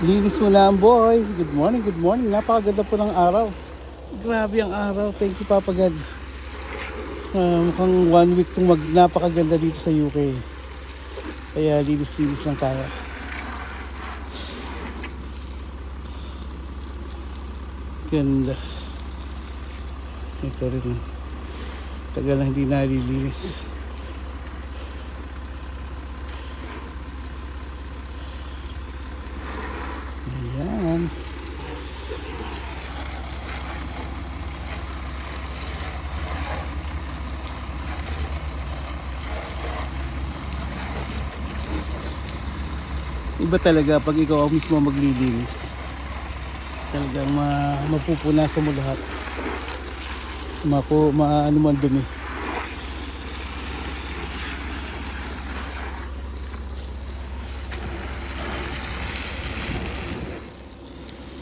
Linis mo lang boy. Good morning, good morning. Napakaganda po ng araw. Grabe ang araw. Thank you Papa God. Ah, mukhang one week itong mag napakaganda dito sa UK. Kaya linis-linis lang tayo. Ganda. Ito rin. Tagal na hindi nalilinis. Ayan. Iba talaga pag ikaw ang mismo maglilinis. Talagang ma mapupunasan mo lahat. Mapo, maano man dumi.